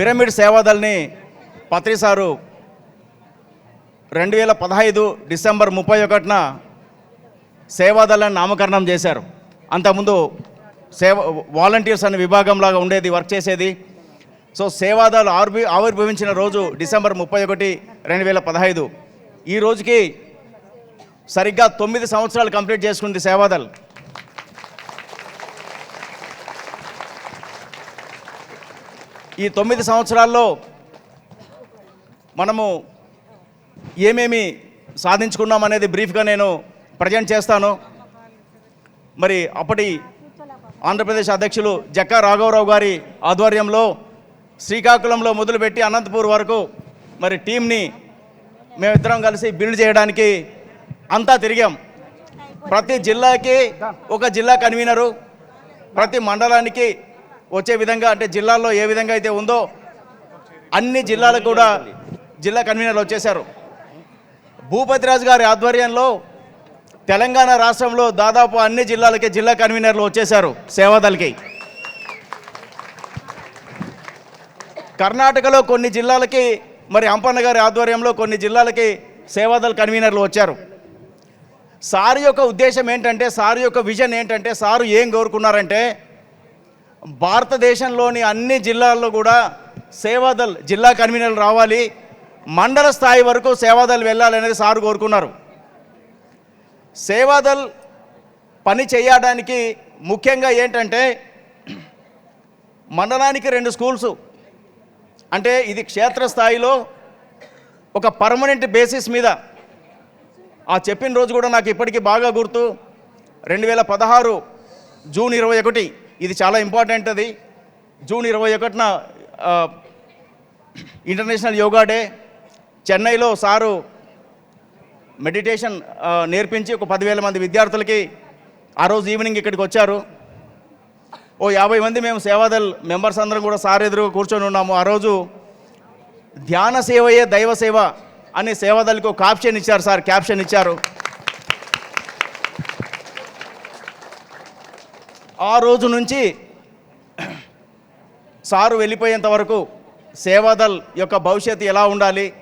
Pyramid సేవాదల్ని Patri sir రెండు వేల పదహైదు డిసెంబర్ ముప్పై ఒకటిన సేవాదళాన్ని నామకరణం చేశారు. అంతకుముందు సేవ వాలంటీర్స్ అనే విభాగంలాగా ఉండేది వర్క్ చేసేది. సో సేవాదాలు ఆర్బి ఆవిర్భవించిన రోజు డిసెంబర్ ముప్పై ఒకటి రెండు వేల పదహైదు. ఈ రోజుకి సరిగ్గా తొమ్మిది సంవత్సరాలు కంప్లీట్ చేసుకుంది సేవాదల్ ఈ తొమ్మిది సంవత్సరాల్లో మనము ఏమేమి సాధించుకున్నాం అనేది బ్రీఫ్గా నేను ప్రజెంట్ చేస్తాను. మరి అప్పటి ఆంధ్రప్రదేశ్ అధ్యక్షులు జక్కా రాఘవరావు గారి ఆధ్వర్యంలో శ్రీకాకుళంలో మొదలుపెట్టి అనంతపూర్ వరకు మరి టీంని మేమిద్దరం కలిసి బిల్డ్ చేయడానికి అంతా తిరిగాం. ప్రతి జిల్లాకి ఒక జిల్లా కన్వీనరు ప్రతి మండలానికి వచ్చే విధంగా అంటే జిల్లాల్లో ఏ విధంగా అయితే ఉందో అన్ని జిల్లాలకు కూడా జిల్లా కన్వీనర్లు వచ్చేశారు. భూపతిరాజు గారి ఆధ్వర్యంలో తెలంగాణ రాష్ట్రంలో దాదాపు అన్ని జిల్లాలకి జిల్లా కన్వీనర్లు వచ్చేశారు సేవాదల్కి కర్ణాటకలో కొన్ని జిల్లాలకి మరి అంపన్న గారి ఆధ్వర్యంలో కొన్ని జిల్లాలకి సేవాదళ కన్వీనర్లు వచ్చారు. సార్ యొక్క ఉద్దేశం ఏంటంటే సార్ యొక్క విజన్ ఏంటంటే సారు ఏం కోరుకున్నారంటే భారతదేశంలోని అన్ని జిల్లాల్లో కూడా సేవాదల్ జిల్లా కన్వీనర్లు రావాలి. మండల స్థాయి వరకు సేవాదల్ వెళ్ళాలనేది సారు కోరుకున్నారు. సేవాదల్ పని చేయడానికి ముఖ్యంగా ఏంటంటే మండలానికి రెండు స్కూల్స్. అంటే ఇది క్షేత్రస్థాయిలో ఒక పర్మనెంట్ బేసిస్ మీద. ఆ చెప్పిన రోజు కూడా నాకు ఇప్పటికీ బాగా గుర్తు. రెండు వేల పదహారు జూన్ ఇరవై ఒకటి ఇది చాలా ఇంపార్టెంట్ అది. జూన్ ఇరవై ఒకటిన ఇంటర్నేషనల్ యోగా డే చెన్నైలో సారు మెడిటేషన్ నేర్పించి ఒక పదివేల మంది విద్యార్థులకి ఆ రోజు ఈవినింగ్ ఇక్కడికి వచ్చారు. ఓ యాభై మంది మేము సేవాదల్ మెంబర్స్ అందరం కూడా సార్ ఎదురు కూర్చొని ఉన్నాము. ఆ రోజు ధ్యాన సేవయే దైవ సేవ అనే సేవాదల్కి ఒక క్యాప్షన్ ఇచ్చారు సార్ క్యాప్షన్ ఇచ్చారు. ఆ రోజు నుంచి సారు వెళ్ళిపోయేంత వరకు సేవాదల్ యొక్క భవిష్యత్తు ఎలా ఉండాలి?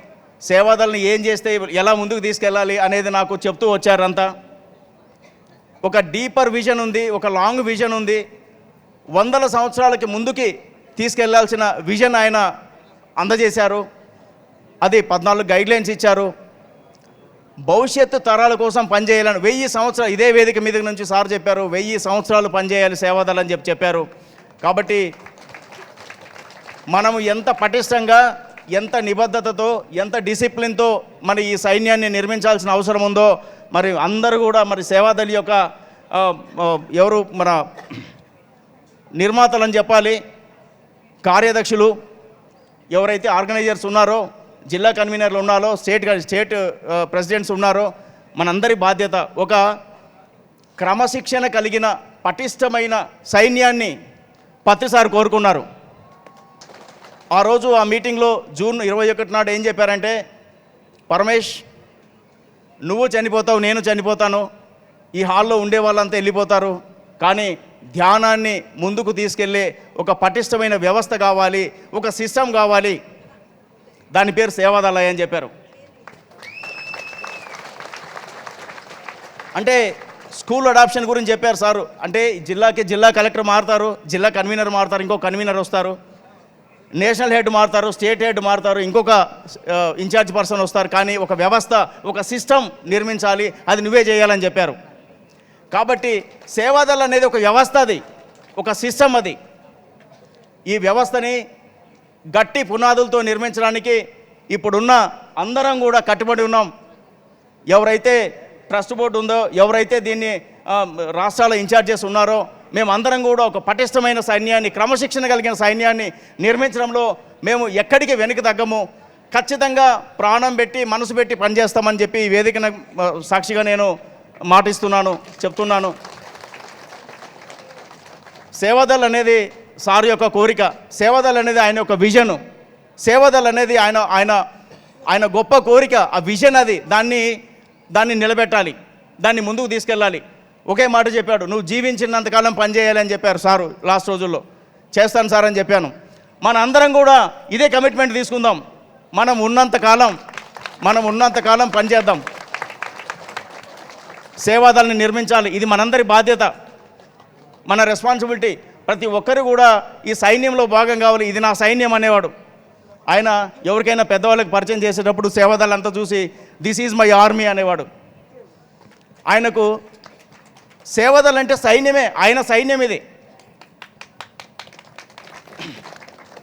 సేవాదల్ని ఏం చేస్తే ఎలా ముందుకు తీసుకెళ్ళాలి అనేది నాకు చెప్తూ వచ్చారంతా. ఒక డీపర్ విజన్ ఉంది ఒక లాంగ్ విజన్ ఉంది. వందల సంవత్సరాలకి ముందుకి తీసుకెళ్ళాల్సిన విజన్ ఆయన అందజేశారు. అది పద్నాలుగు గైడ్లైన్స్ ఇచ్చారు. భవిష్యత్తు తరాల కోసం పనిచేయాలని వెయ్యి సంవత్సరాలు ఇదే వేదిక మీద నుంచి సార్ చెప్పారు వెయ్యి సంవత్సరాలు పనిచేయాలి సేవాదల్ అని చెప్పి చెప్పారు. కాబట్టి మనము ఎంత పటిష్టంగా ఎంత నిబద్ధతతో ఎంత డిసిప్లిన్తో మరి ఈ సైన్యాన్ని నిర్మించాల్సిన అవసరం ఉందో మరి అందరూ కూడా మరి సేవాదళి యొక్క ఎవరు మన నిర్మాతలని చెప్పాలి కార్యదక్షులు ఎవరైతే ఆర్గనైజర్స్ ఉన్నారో జిల్లా కన్వీనర్లు ఉన్నారో స్టేట్ స్టేట్ ప్రెసిడెంట్స్ ఉన్నారో మనందరి బాధ్యత. ఒక క్రమశిక్షణ కలిగిన పటిష్టమైన సైన్యాన్ని పత్రిసారి కోరుకున్నారు. ఆ రోజు ఆ మీటింగ్లో జూన్ ఇరవై ఒకటి నాడు ఏం చెప్పారంటే పరమేష్ నువ్వు చనిపోతావు నేను చనిపోతాను. ఈ హాల్లో ఉండే వాళ్ళంతా వెళ్ళిపోతారు. కానీ ధ్యానాన్ని ముందుకు తీసుకెళ్ళే ఒక పటిష్టమైన వ్యవస్థ కావాలి ఒక సిస్టమ్ కావాలి. దాని పేరు సేవాదళయ అని చెప్పారు. అంటే స్కూల్ అడాప్షన్ గురించి చెప్పారు సారు. అంటే జిల్లాకి జిల్లా కలెక్టర్ మారుతారు జిల్లా కన్వీనర్ మారుతారు ఇంకో కన్వీనర్ వస్తారు. నేషనల్ హెడ్ మారుతారు స్టేట్ హెడ్ మారుతారు ఇంకొక ఇన్ఛార్జ్ పర్సన్ వస్తారు. కానీ ఒక వ్యవస్థ ఒక సిస్టమ్ నిర్మించాలి అది నువ్వే చేయాలని చెప్పారు. కాబట్టి సేవాదళం అనేది ఒక వ్యవస్థ అది ఒక సిస్టమ్ అది. ఈ వ్యవస్థని గట్టి పునాదులతో నిర్మించడానికి ఇప్పుడున్న అందరం కూడా కట్టుబడి ఉన్నాం. ఎవరైతే ట్రస్ట్ బోర్డు ఉందో ఎవరైతే దీన్ని రాష్ట్రాల రాష్ట్రాల ఇన్ఛార్జెస్ ఉన్నారో మేమందరం కూడా ఒక పటిష్టమైన సైన్యాన్ని క్రమశిక్షణ కలిగిన సైన్యాన్ని నిర్మించడంలో మేము ఎక్కడికి వెనక్కి తగ్గము. ఖచ్చితంగా ప్రాణం పెట్టి మనసు పెట్టి పనిచేస్తామని చెప్పి ఈ వేదికను సాక్షిగా నేను మాటిస్తున్నాను చెప్తున్నాను. సేవాదల్ అనేది సార్ యొక్క కోరిక సేవదల్ అనేది ఆయన యొక్క విజన్. సేవదల్ అనేది ఆయన ఆయన ఆయన గొప్ప కోరిక ఆ విజన్ అది. దాన్ని దాన్ని నిలబెట్టాలి. దాన్ని ముందుకు తీసుకెళ్ళాలి. ఒకే మాట చెప్పాడు నువ్వు జీవించినంతకాలం పనిచేయాలి అని చెప్పారు సారు లాస్ట్ రోజుల్లో. చేస్తాను సార్ అని చెప్పాను. మన అందరం కూడా ఇదే కమిట్మెంట్ తీసుకుందాం. మనం ఉన్నంత కాలం మనం ఉన్నంత కాలం పనిచేద్దాం సేవాదాలని నిర్మించాలి. ఇది మనందరి బాధ్యత. మన రెస్పాన్సిబిలిటీ. ప్రతి ఒక్కరు కూడా ఈ సైన్యంలో భాగం కావాలి. ఇది నా సైన్యం అనేవాడు. ఆయన ఎవరికైనా పెద్దవాళ్ళకి పరిచయం చేసేటప్పుడు సేవాదాలంతా చూసి దిస్ ఈజ్ మై ఆర్మీ అనేవాడు. ఆయనకు సేవదలు అంటే సైన్యమే. ఆయన సైన్యం ఇది.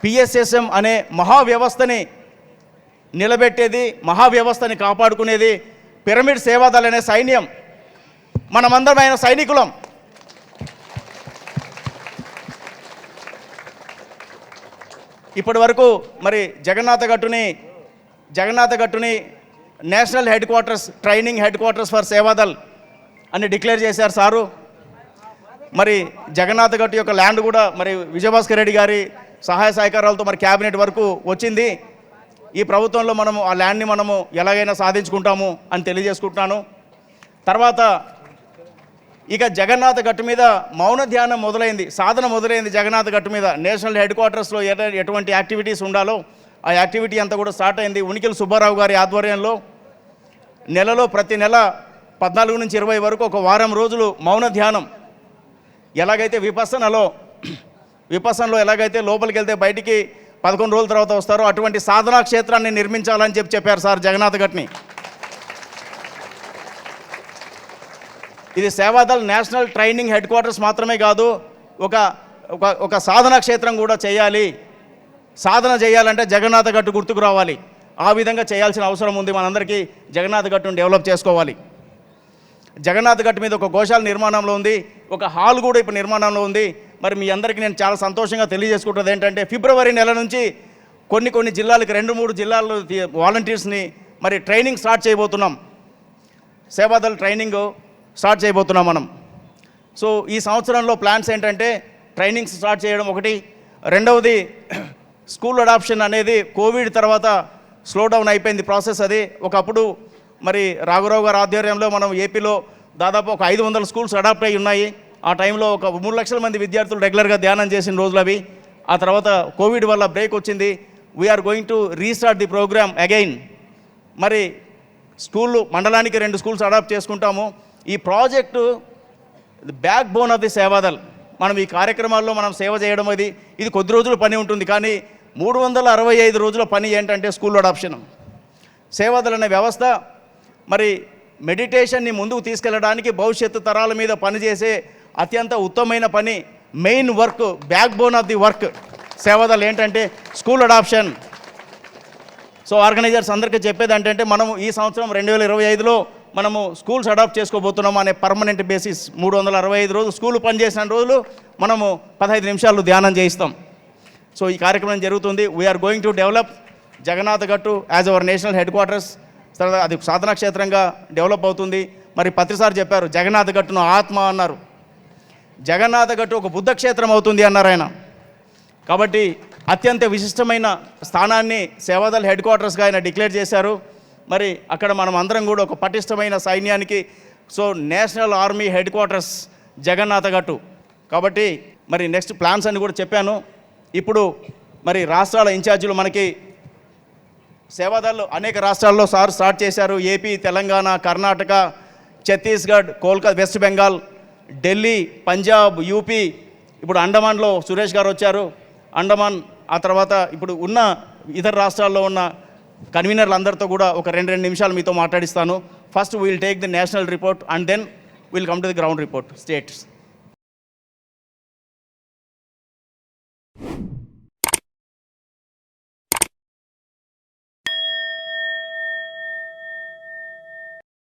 పిఎస్ఎస్ఎం అనే మహావ్యవస్థని నిలబెట్టేది మహావ్యవస్థని కాపాడుకునేది పిరమిడ్ సేవాదల్ అనే సైన్యం. మనమందరం ఆయన సైనికులం. ఇప్పటి వరకు మరి జగన్నాథ గట్టుని Jagannatha గట్టుని national headquarters training headquarters for Sevadal అని డిక్లేర్ చేశారు సారు. మరి జగన్నాథ గట్టు యొక్క ల్యాండ్ కూడా మరి విజయభాస్కర్ రెడ్డి గారి సహాయ సహకారాలతో మరి క్యాబినెట్ వరకు వచ్చింది. ఈ ప్రభుత్వంలో మనము ఆ ల్యాండ్ని మనము ఎలాగైనా సాధించుకుంటాము అని తెలియజేసుకుంటున్నాను. తర్వాత ఇక జగన్నాథ గట్టు మీద మౌన ధ్యానం మొదలైంది సాధన మొదలైంది జగన్నాథ గట్టు మీద. నేషనల్ హెడ్ క్వార్టర్స్లో ఎటువంటి యాక్టివిటీస్ ఉండాలో ఆ యాక్టివిటీ అంతా కూడా స్టార్ట్ అయింది. ఉనికిల్ సుబ్బారావు గారి ఆధ్వర్యంలో నెలలో ప్రతి నెల పద్నాలుగు నుంచి ఇరవై వరకు ఒక వారం రోజులు మౌన ధ్యానం. ఎలాగైతే విపసనలో విపసనలో ఎలాగైతే లోపలికి వెళ్తే బయటికి పదకొండు రోజుల తర్వాత వస్తారో అటువంటి సాధనా క్షేత్రాన్ని నిర్మించాలని చెప్పి చెప్పారు సార్ జగన్నాథ్ గట్ని ఇది Seva Dal national training headquarters మాత్రమే కాదు ఒక ఒక ఒక సాధనా క్షేత్రం కూడా చేయాలి. సాధన చేయాలంటే జగన్నాథ గట్టు గుర్తుకు రావాలి. ఆ విధంగా చేయాల్సిన అవసరం ఉంది. మనందరికీ జగన్నాథ గట్టును డెవలప్ చేసుకోవాలి. జగన్నాథ్ గట్టు మీద ఒక గోశాల నిర్మాణంలో ఉంది. ఒక హాల్ కూడా ఇప్పుడు నిర్మాణంలో ఉంది. మరి మీ అందరికీ నేను చాలా సంతోషంగా తెలియజేసుకుంటుంది ఏంటంటే ఫిబ్రవరి నెల నుంచి కొన్ని కొన్ని జిల్లాలకు రెండు మూడు జిల్లాల్లో వాలంటీర్స్ని మరి ట్రైనింగ్ స్టార్ట్ చేయబోతున్నాం. సేవాదల్ ట్రైనింగ్ స్టార్ట్ చేయబోతున్నాం మనం. సో ఈ సంవత్సరంలో ప్లాన్స్ ఏంటంటే ట్రైనింగ్స్ స్టార్ట్ చేయడం ఒకటి. రెండవది స్కూల్ అడాప్షన్ అనేది కోవిడ్ తర్వాత స్లో డౌన్ అయిపోయింది ప్రాసెస్ అది. ఒకప్పుడు మరి రాఘురావు గారి ఆధ్వర్యంలో మనం ఏపీలో దాదాపు ఒక ఐదు వందల స్కూల్స్ అడాప్ట్ అయి ఉన్నాయి. ఆ టైంలో ఒక మూడు లక్షల మంది విద్యార్థులు రెగ్యులర్గా ధ్యానం చేసిన రోజులు అవి. ఆ తర్వాత కోవిడ్ వల్ల బ్రేక్ వచ్చింది. We're going to restart the programme again మరి స్కూళ్ళు మండలానికి రెండు స్కూల్స్ అడాప్ట్ చేసుకుంటాము. ఈ project backbone of the Sevadal మనం ఈ కార్యక్రమాల్లో మనం సేవ చేయడం అది. ఇది కొద్ది రోజుల పని ఉంటుంది కానీ మూడు వందల అరవై ఐదు రోజుల పని ఏంటంటే స్కూల్ అడాప్షన్. సేవాదల్ అనే వ్యవస్థ మరి మెడిటేషన్ని ముందుకు తీసుకెళ్ళడానికి భవిష్యత్తు తరాల మీద పనిచేసే అత్యంత ఉత్తమమైన పని main work backbone of the work Sevadal ఏంటంటే స్కూల్ అడాప్షన్. సో ఆర్గనైజర్స్ అందరికీ చెప్పేది ఏంటంటే మనం ఈ సంవత్సరం రెండు వేల ఇరవై ఐదులో మనము స్కూల్స్ అడాప్ట్ చేసుకోబోతున్నాం అనే పర్మనెంట్ బేసిస్ మూడు వందల అరవై ఐదు రోజులు స్కూల్ పనిచేసిన రోజులు మనము పదహైదు నిమిషాలు ధ్యానం చేయిస్తాం. సో ఈ కార్యక్రమం జరుగుతుంది. We're going to develop Jagannath Gattu as our national headquarters తర్వాత అది సాధనా క్షేత్రంగా డెవలప్ అవుతుంది. మరి పత్రిసారి చెప్పారు జగన్నాథ్ గట్టును ఆత్మ అన్నారు. జగన్నాథ గట్టు ఒక బుద్ధ క్షేత్రం అవుతుంది అన్నారు ఆయన. కాబట్టి అత్యంత విశిష్టమైన స్థానాన్ని సేవాదల్ హెడ్ క్వార్టర్స్గా ఆయన డిక్లేర్ చేశారు. మరి అక్కడ మనం అందరం కూడా ఒక పటిష్టమైన సైన్యానికి so national army headquarters Jagannatha Gattu కాబట్టి మరి నెక్స్ట్ ప్లాన్స్ అని కూడా చెప్పాను. ఇప్పుడు మరి రాష్ట్రాల ఇన్ఛార్జీలు మనకి సేవాదారులు అనేక రాష్ట్రాల్లో సార్ స్టార్ట్ చేశారు. AP Telangana Karnataka Chhattisgarh Kolkata West Bengal Delhi Punjab UP. ఇప్పుడు అండమాన్లో సురేష్ గారు వచ్చారు. అండమాన్ ఆ తర్వాత ఇప్పుడు ఉన్న ఇతర రాష్ట్రాల్లో ఉన్న కన్వీనర్లు అందరితో కూడా ఒక రెండు రెండు నిమిషాలు మీతో మాట్లాడిస్తాను. First will take the national report and then will come to the ground report states